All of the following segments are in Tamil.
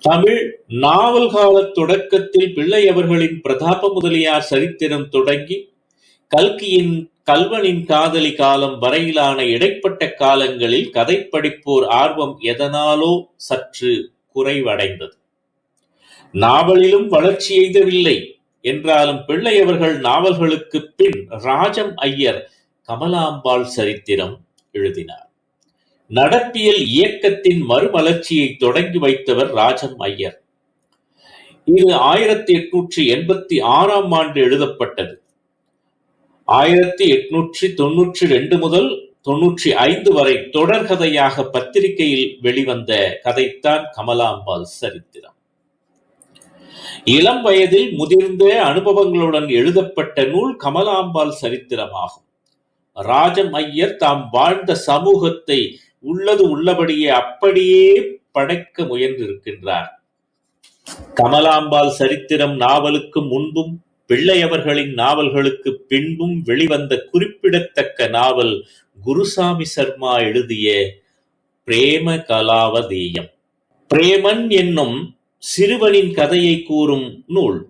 தமிழ் நாவல் காலத் தொடக்கத்தில் பிள்ளை அவர்களின் பிரதாப முதலியார் சரித்திரம் தொடங்கி கல்கியின் கல்வனின் காதலி காலம் வரையிலான இடைப்பட்ட காலங்களில் கதை படிப்போர் ஆர்வம் எதனாலோ சற்று குறைவடைந்தது. நாவலிலும் வளர்ச்சி எய்தவில்லை என்றாலும் பிள்ளை அவர்கள் நாவல்களுக்குப் பின் ராஜம் ஐயர் கமலாம்பாள் சரித்திரம் எழுதினார். நடப்பியல் இயக்கத்தின் மறுமலர்ச்சியை தொடங்கி வைத்தவர் ராஜம் ஐயர். இது ஆயிரத்தி எட்நூற்றி எண்பத்தி ஆறாம் ஆண்டு எழுதப்பட்டது. ஆயிரத்தி எட்நூற்றி தொன்னூற்றி ரெண்டு முதல் தொன்னூற்றி ஐந்து வரை தொடர்கதையாக பத்திரிகையில் வெளிவந்த கதைத்தான் கமலாம்பாள் சரித்திரம். இளம் வயதில் முதிர்ந்த அனுபவங்களுடன் எழுதப்பட்ட நூல் கமலாம்பாள் சரித்திரமாகும். ராஜம் ஐயர் தாம் வாழ்ந்த சமூகத்தை உள்ளது உள்ளபடியே அப்படியே படைக்க முயன்றிருக்கின்றார். கமலாம்பாள் சரித்திரம் நாவலுக்கு முன்பும் பிள்ளையவர்களின் நாவல்களுக்கு பின்பும் வெளிவந்த குறிப்பிடத்தக்க நாவல் குருசாமி சர்மா எழுதிய பிரேம கலாவதேயம். பிரேமன் என்னும் சிறுவனின் கதையை கூறும் நூல்.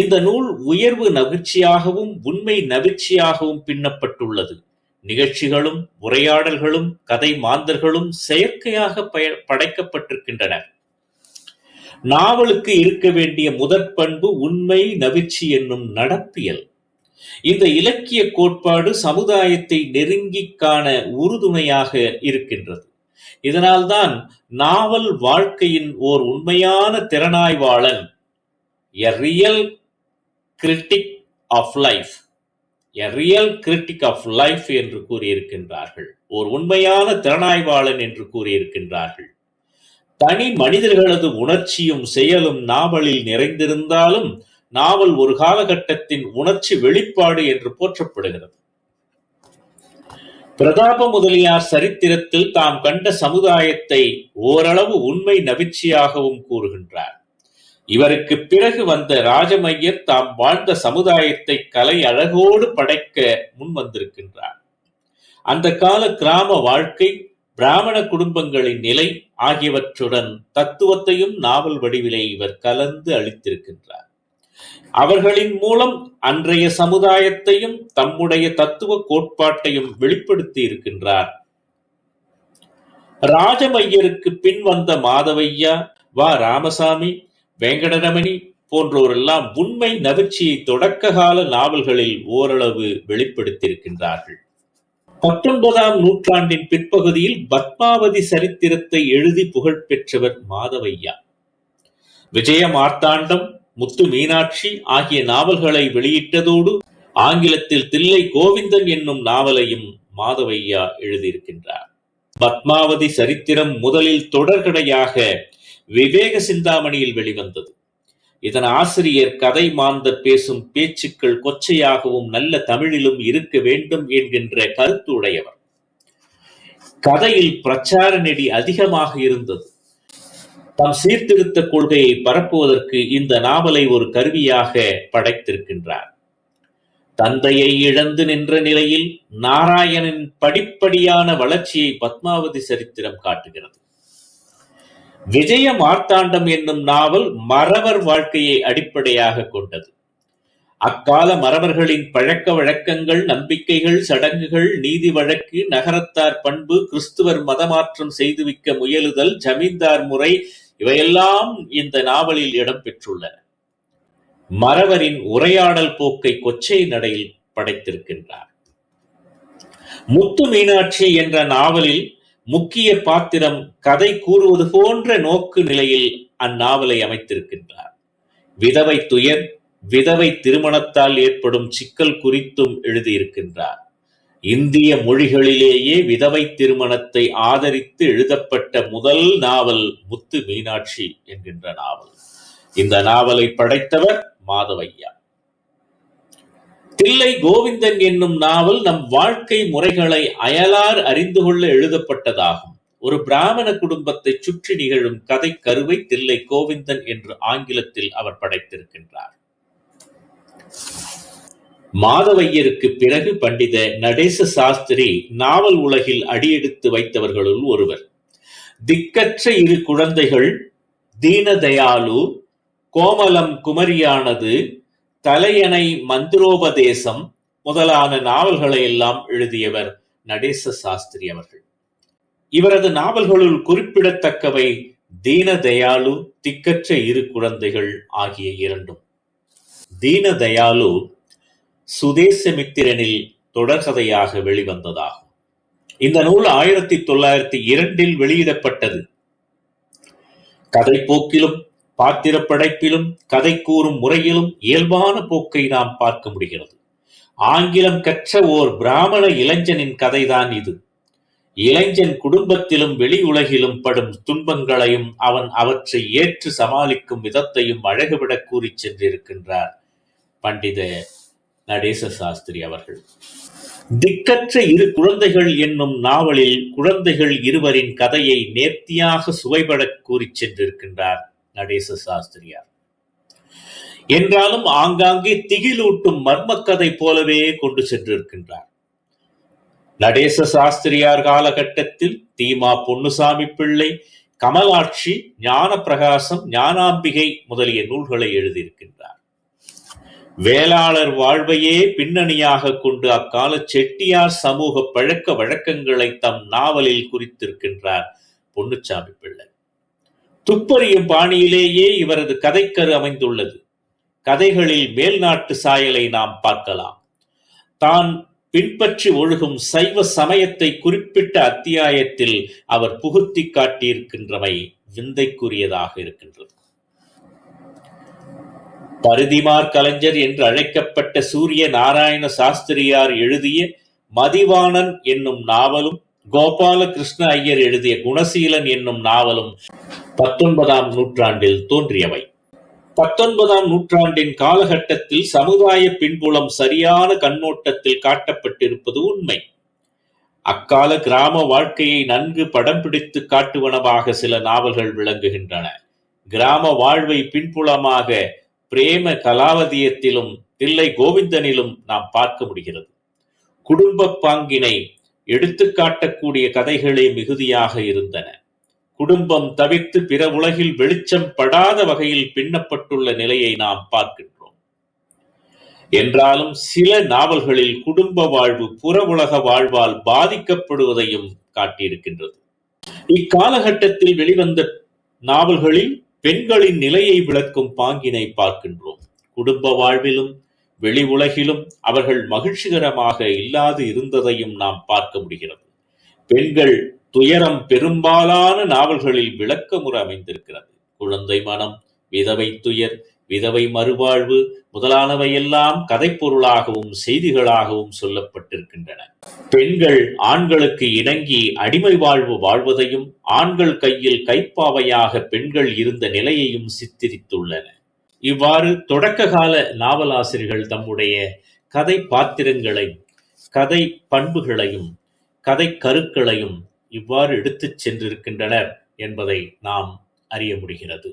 இந்த நூல் உயர்வு நவிற்சியாகவும் உண்மை நவிற்சியாகவும் பின்னப்பட்டுள்ளது. நிகழ்ச்சிகளும் உரையாடல்களும் கதை மாந்தர்களும் செயற்கையாக படைக்கப்பட்டிருக்கின்றன. நாவலுக்கு இருக்க வேண்டிய முதற்பண்பு உண்மை நவிற்சி என்னும் நடப்பியல். இந்த இலக்கியக் கோட்பாடு சமுதாயத்தை நெருங்கிக் காண உறுதுணையாக இருக்கின்றது. இதனால்தான் நாவல் வாழ்க்கையின் ஓர் உண்மையான திறனாய்வாளன் a real critic of life a real critic of life என்று கூறியிருக்கின்றார்கள். ஓர் உண்மையான திறனாய்வாளன் என்று கூறியிருக்கின்றார்கள். தனி மனிதர்களது உணர்ச்சியும் செயலும் நாவலில் நிறைந்திருந்தாலும் நாவல் ஒரு காலகட்டத்தின் உணர்ச்சி வெளிப்பாடு என்று போற்றப்படுகிறது. பிரதாப முதலியார் சரித்திரத்தில் தாம் கண்ட சமுதாயத்தை ஓரளவு உண்மை நவிற்சியாகவும் கூறுகின்றார். இவருக்குப் பிறகு வந்த ராஜமையர் தாம் வாழ்ந்த சமுதாயத்தை கலை அழகோடு படைக்க முன்வந்திருக்கின்றார். அந்த கால கிராம வாழ்க்கை, பிராமண குடும்பங்களின் நிலை ஆகியவற்றுடன் தத்துவத்தையும் நாவல் வடிவிலே இவர் கலந்து அளித்திருக்கின்றார். அவர்களின் மூலம் அன்றைய சமுதாயத்தையும் தம்முடைய தத்துவக் கோட்பாட்டையும் வெளிப்படுத்தி இருக்கின்றார் ராஜமையருக்கு பின் வந்த மாதவையா, வா ராமசாமி, வேங்கடரமணி போன்றோரெல்லாம் உண்மை நவிற்சியை தொடக்ககால நாவல்களில் ஓரளவு வெளிப்படுத்தியிருக்கின்றார்கள். பத்தொன்பதாம் நூற்றாண்டின் பிற்பகுதியில் பத்மாவதி சரித்திரத்தை எழுதி புகழ் பெற்றவர் மாதவையா. விஜய மார்த்தாண்டம், முத்து மீனாட்சி ஆகிய நாவல்களை வெளியிட்டதோடு ஆங்கிலத்தில் தில்லை கோவிந்தன் என்னும் நாவலையும் மாதவையா எழுதியிருக்கின்றார். பத்மாவதி சரித்திரம் முதலில் தொடர்கடையாக விவேக சிந்தாமணியில் வெளிவந்தது. இதன் ஆசிரியர் கதை மாந்தர் பேசும் பேச்சுக்கள் கொச்சையாகவும் நல்ல தமிழிலும் இருக்க வேண்டும் என்கின்ற கருத்து உடையவர். கதையில் பிரச்சார நெடி அதிகமாக இருந்தது. தம் சீர்திருத்த கொள்கையை பரப்புவதற்கு இந்த நாவலை ஒரு கருவியாக படைத்திருக்கின்றார். தந்தையை இழந்து நின்ற நிலையில் நாராயணன் படிப்படியான வளர்ச்சியை பத்மாவதி சரித்திரம் காட்டுகிறது. விஜய மார்த்தாண்டம் என்னும் நாவல் மறவர் வாழ்க்கையை அடிப்படையாகக் கொண்டது. அக்கால மறவர்களின் பழக்க வழக்கங்கள், நம்பிக்கைகள், சடங்குகள், நீதி வழக்கு, நகரத்தார் பண்பு, கிறிஸ்துவர் மதமாற்றம் செய்துவிக்க முயலுதல், ஜமீன்தார் முறை இவையெல்லாம் இந்த நாவலில் இடம்பெற்றுள்ளன மறவரின் உரையாடல் போக்கை கொச்சை நடையில் படைத்திருக்கின்றார். முத்து மீனாட்சி என்ற நாவலில் முக்கிய பாத்திரம் கதை கூறுவது போன்ற நோக்கு நிலையில் அந்நாவலை அமைத்திருக்கின்றார். விதவை துயர், விதவை திருமணத்தால் ஏற்படும் சிக்கல் குறித்தும் எழுதியிருக்கின்றார். இந்திய மொழிகளிலேயே விதவை திருமணத்தை ஆதரித்து எழுதப்பட்ட முதல் நாவல் முத்து மீனாட்சி என்கின்ற நாவல். இந்த நாவலை படைத்தவர் மாதவையா. தில்லை கோவிந்தன் என்னும் நாவல் நம் வாழ்க்கை முறைகளை அயலார் அறிந்து கொள்ள எழுதப்பட்டதாகும். ஒரு பிராமண குடும்பத்தைச் சுற்றி நிகழும் கதை கருவை தில்லை கோவிந்தன் என்று ஆங்கிலத்தில் அவர் படைத்திருக்கின்றார். மாதவையருக்கு பிறகு பண்டித நடேச சாஸ்திரி நாவல் உலகில் அடியெடுத்து வைத்தவர்களுள் ஒருவர். திக்கற்ற இரு குழந்தைகள் தீனதயாலு கோமலம் குமரியானது, தலையணை மந்திரோபதேசம் முதலான நாவல்களை எல்லாம் எழுதியவர் நடேச சாஸ்திரி அவர்கள். இவரது நாவல்களுள் குறிப்பிடத்தக்கவை தீனதயாலு திக்கற்ற இரு குழந்தைகள் ஆகிய இரண்டும். தீனதயாலு சுதேசமித்திரனில் தொடர்கதையாக வெளிவந்ததாகும். இந்த நூல் ஆயிரத்தி தொள்ளாயிரத்தி இரண்டில் வெளியிடப்பட்டது. கதைப்போக்கிலும், பாத்திரப் படைப்பிலும், கதை கூறும் முறையிலும் இயல்பான போக்கை நாம் பார்க்க முடிகிறது. ஆங்கிலம் கற்ற ஓர் பிராமண இளைஞனின் கதைதான் இது. இளைஞன் குடும்பத்திலும் வெளி உலகிலும் படும் துன்பங்களையும் அவன் அவற்றை ஏற்று சமாளிக்கும் விதத்தையும் அழகுபடக் கூறிச் சென்றிருக்கின்றார் பண்டித நடேச சாஸ்திரி அவர்கள். திக்கற்ற இரு குழந்தைகள் என்னும் நாவலில் குழந்தைகள் இருவரின் கதையை நேர்த்தியாக சுவைபடக் கூறிச் சென்றிருக்கின்றார் நடேச சாஸ்திரியார். என்றாலும் ஆங்காங்கே திகிலூட்டும் மர்மக்கதை போலவே கொண்டு சென்றிருக்கின்றார். நடேச சாஸ்திரியார் காலகட்டத்தில் தீமா பொன்னுசாமி பிள்ளை, கமலாட்சி, ஞானப்பிரகாசம், ஞானாம்பிகை முதலிய நூல்களை எழுதியிருக்கின்றார். வேளாளர் வாழ்வையே பின்னணியாகக் கொண்டு அக்கால செட்டியார் சமூக பழக்க வழக்கங்களைத் தம் நாவலில் குறித்திருக்கின்றார் பொன்னுச்சாமி பிள்ளை. துப்பறியும் பாணியிலேயே இவரது கதைக்கரு அமைந்துள்ளது. கதைகளில் மேல்நாட்டு சாயலை நாம் பார்க்கலாம். தான் பின்பற்றி ஒழுகும் சைவ சமயத்தை குறிப்பிட்ட அத்தியாயத்தில் அவர் புகுத்தி காட்டியிருக்கின்றமை விந்தைக்குரியதாக இருக்கின்றது. பருதிமார் கலைஞர் என்று அழைக்கப்பட்ட சூரிய நாராயண சாஸ்திரியார் எழுதிய மதிவாணன் என்னும் நாவலும், கோபாலகிருஷ்ண ஐயர் எழுதிய குணசீலன் என்னும் நாவலும் பத்தொன்பதாம் நூற்றாண்டில் தோன்றியவை. பத்தொன்பதாம் நூற்றாண்டின் காலகட்டத்தில் சமுதாய பின்புலம் சரியான கண்ணோட்டத்தில் காட்டப்பட்டிருப்பது உண்மை. அக்கால கிராம வாழ்க்கையை நன்கு படம் பிடித்து காட்டுவனவாக சில நாவல்கள் விளங்குகின்றன. கிராம வாழ்வை பின்புலமாக பிரேம கலாவதியத்திலும், தில்லை கோவிந்தனிலும் நாம் பார்க்க முடிகிறது. குடும்ப பாங்கினை எடுத்துக் காட்டக்கூடிய கதைகளே மிகுதியாக இருந்தன. குடும்பம் தவிர்த்து பிற உலகில் வெளிச்சம் படாத வகையில் பின்னப்பட்டுள்ள நிலையை நாம் பார்க்கின்றோம். என்றாலும் சில நாவல்களில் குடும்ப வாழ்வு புற உலக வாழ்வால் பாதிக்கப்படுவதையும் காட்டியிருக்கின்றது. இக்காலகட்டத்தில் வெளிவந்த நாவல்களில் பெண்களின் நிலையை விளக்கும் பாங்கினை பார்க்கின்றோம். குடும்ப வாழ்விலும், வெளி உலகிலும் அவர்கள் மகிழ்ச்சிகரமாக இல்லாது இருந்ததையும் நாம் பார்க்க முடிகிறது. பெண்கள் துயரம் பெரும்பாலான நாவல்களில் விளக்கமுற அமைந்திருக்கிறது. குழந்தை மனம், விதவை துயர், விதவை மறுவாழ்வு முதலானவையெல்லாம் கதைப்பொருளாகவும் செய்திகளாகவும் சொல்லப்பட்டிருக்கின்றன. பெண்கள் ஆண்களுக்கு இணங்கி அடிமை வாழ்வு வாழ்வதையும், ஆண்கள் கையில் கைப்பாவையாக பெண்கள் இருந்த நிலையையும் சித்தரித்துள்ளன. இவ்வாறு தொடக்க கால நாவலாசிரியர்கள் தம்முடைய கதை பாத்திரங்களையும், கதை பண்புகளையும், கதை கருக்களையும் இவ்வாறு எடுத்துச் சென்றிருக்கின்றனர் என்பதை நாம் அறிய முடிகிறது.